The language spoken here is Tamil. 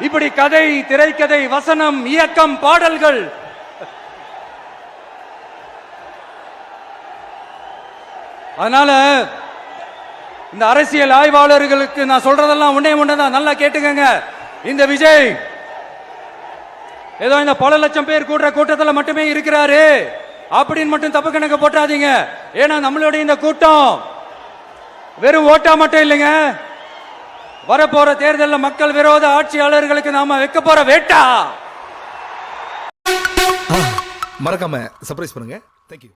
இப்படி கதை திரைக்கதை வசனம் இயக்கம் பாடல்கள். அதனால இந்த அரசியல் ஆய்வாளர்களுக்கு நான் சொல்றதெல்லாம் உன்னே ஒண்ணுதான் நல்லா கேட்டுக்கங்க. இந்த விஜய் ஏதோ இந்த பல லட்சம் பேர் கூடுற கூட்டத்தில் மட்டுமே இருக்கிறாரு. அப்படின்னு மட்டும் தப்பு கணக்கு போட்டாதீங்க. ஏன்னா நம்மளுடைய இந்த கூட்டம் வெறும் ஓட்டா மட்டும் இல்லைங்க. வரப்போற தேர்தலில் மக்கள் விரோத ஆட்சியாளர்களுக்கு நாம வைக்க போற வேட்டா. மறக்காம சர்ப்ரைஸ் பண்ணுங்க. தேங்க்யூ